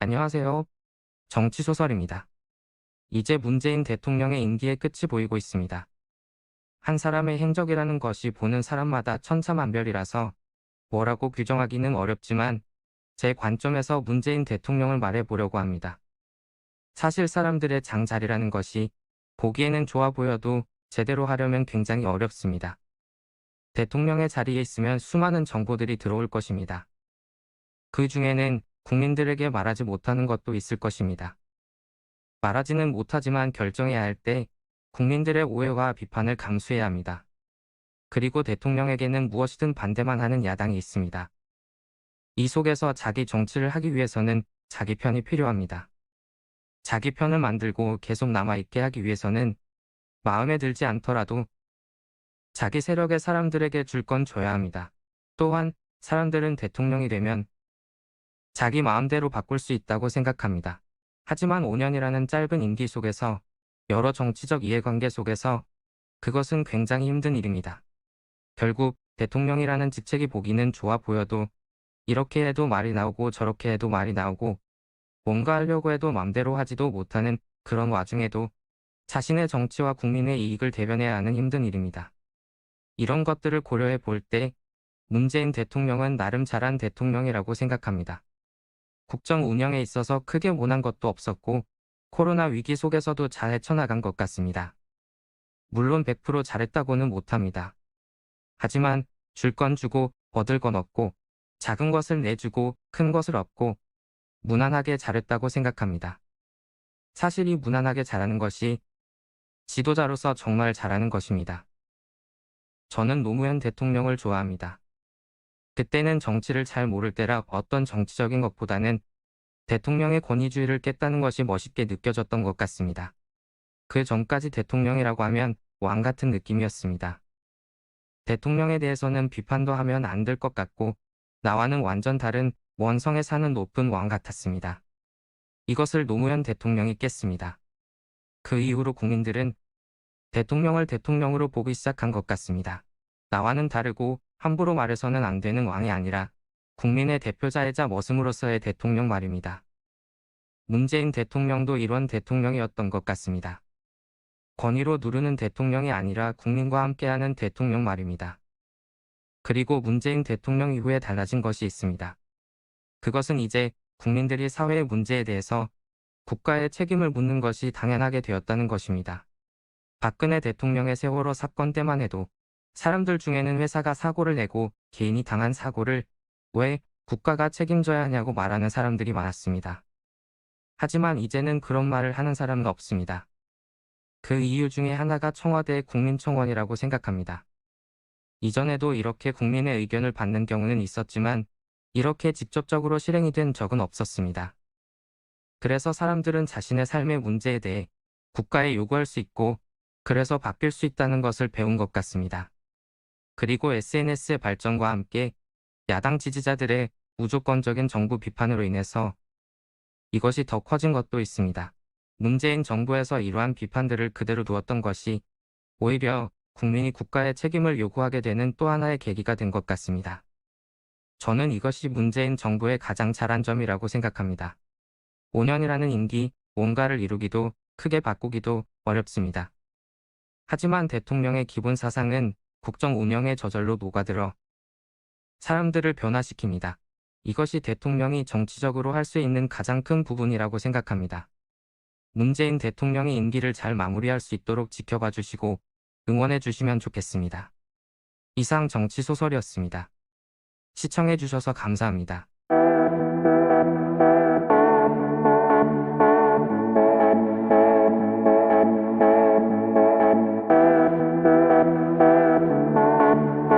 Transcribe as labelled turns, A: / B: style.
A: 안녕하세요. 정치소설입니다. 이제 문재인 대통령의 임기의 끝이 보이고 있습니다. 한 사람의 행적이라는 것이 보는 사람마다 천차만별이라서 뭐라고 규정하기는 어렵지만 제 관점에서 문재인 대통령을 말해보려고 합니다. 사실 사람들의 장자리라는 것이 보기에는 좋아 보여도 제대로 하려면 굉장히 어렵습니다. 대통령의 자리에 있으면 수많은 정보들이 들어올 것입니다. 그 중에는 국민들에게 말하지 못하는 것도 있을 것입니다. 말하지는 못하지만 결정해야 할 때 국민들의 오해와 비판을 감수해야 합니다. 그리고 대통령에게는 무엇이든 반대만 하는 야당이 있습니다. 이 속에서 자기 정치를 하기 위해서는 자기 편이 필요합니다. 자기 편을 만들고 계속 남아있게 하기 위해서는 마음에 들지 않더라도 자기 세력의 사람들에게 줄 건 줘야 합니다. 또한 사람들은 대통령이 되면 자기 마음대로 바꿀 수 있다고 생각합니다. 하지만 5년이라는 짧은 임기 속에서 여러 정치적 이해관계 속에서 그것은 굉장히 힘든 일입니다. 결국 대통령이라는 직책이 보기는 좋아 보여도 이렇게 해도 말이 나오고 저렇게 해도 말이 나오고 뭔가 하려고 해도 맘대로 하지도 못하는 그런 와중에도 자신의 정치와 국민의 이익을 대변해야 하는 힘든 일입니다. 이런 것들을 고려해 볼 때 문재인 대통령은 나름 잘한 대통령이라고 생각합니다. 국정 운영에 있어서 크게 못한 것도 없었고 코로나 위기 속에서도 잘 헤쳐나간 것 같습니다. 물론 100% 잘했다고는 못합니다. 하지만 줄 건 주고 얻을 건 얻고 작은 것을 내주고 큰 것을 얻고 무난하게 잘했다고 생각합니다. 사실 이 무난하게 잘하는 것이 지도자로서 정말 잘하는 것입니다. 저는 노무현 대통령을 좋아합니다. 그때는 정치를 잘 모를 때라 어떤 정치적인 것보다는 대통령의 권위주의를 깼다는 것이 멋있게 느껴졌던 것 같습니다. 그 전까지 대통령이라고 하면 왕 같은 느낌이었습니다. 대통령에 대해서는 비판도 하면 안 될 것 같고 나와는 완전 다른 원성에 사는 높은 왕 같았습니다. 이것을 노무현 대통령이 깼습니다. 그 이후로 국민들은 대통령을 대통령으로 보기 시작한 것 같습니다. 나와는 다르고 함부로 말해서는 안 되는 왕이 아니라 국민의 대표자이자 머슴으로서의 대통령 말입니다. 문재인 대통령도 이런 대통령이었던 것 같습니다. 권위로 누르는 대통령이 아니라 국민과 함께하는 대통령 말입니다. 그리고 문재인 대통령 이후에 달라진 것이 있습니다. 그것은 이제 국민들이 사회의 문제에 대해서 국가의 책임을 묻는 것이 당연하게 되었다는 것입니다. 박근혜 대통령의 세월호 사건 때만 해도 사람들 중에는 회사가 사고를 내고 개인이 당한 사고를 왜 국가가 책임져야 하냐고 말하는 사람들이 많았습니다. 하지만 이제는 그런 말을 하는 사람은 없습니다. 그 이유 중에 하나가 청와대 국민청원이라고 생각합니다. 이전에도 이렇게 국민의 의견을 받는 경우는 있었지만 이렇게 직접적으로 실행이 된 적은 없었습니다. 그래서 사람들은 자신의 삶의 문제에 대해 국가에 요구할 수 있고 그래서 바뀔 수 있다는 것을 배운 것 같습니다. 그리고 SNS의 발전과 함께 야당 지지자들의 무조건적인 정부 비판으로 인해서 이것이 더 커진 것도 있습니다. 문재인 정부에서 이러한 비판들을 그대로 두었던 것이 오히려 국민이 국가의 책임을 요구하게 되는 또 하나의 계기가 된 것 같습니다. 저는 이것이 문재인 정부의 가장 잘한 점이라고 생각합니다. 5년이라는 임기, 뭔가를 이루기도 크게 바꾸기도 어렵습니다. 하지만 대통령의 기본 사상은 국정 운영에 저절로 녹아들어 사람들을 변화시킵니다. 이것이 대통령이 정치적으로 할 수 있는 가장 큰 부분이라고 생각합니다. 문재인 대통령의 임기를 잘 마무리할 수 있도록 지켜봐 주시고 응원해 주시면 좋겠습니다. 이상 정치소설이었습니다. 시청해 주셔서 감사합니다.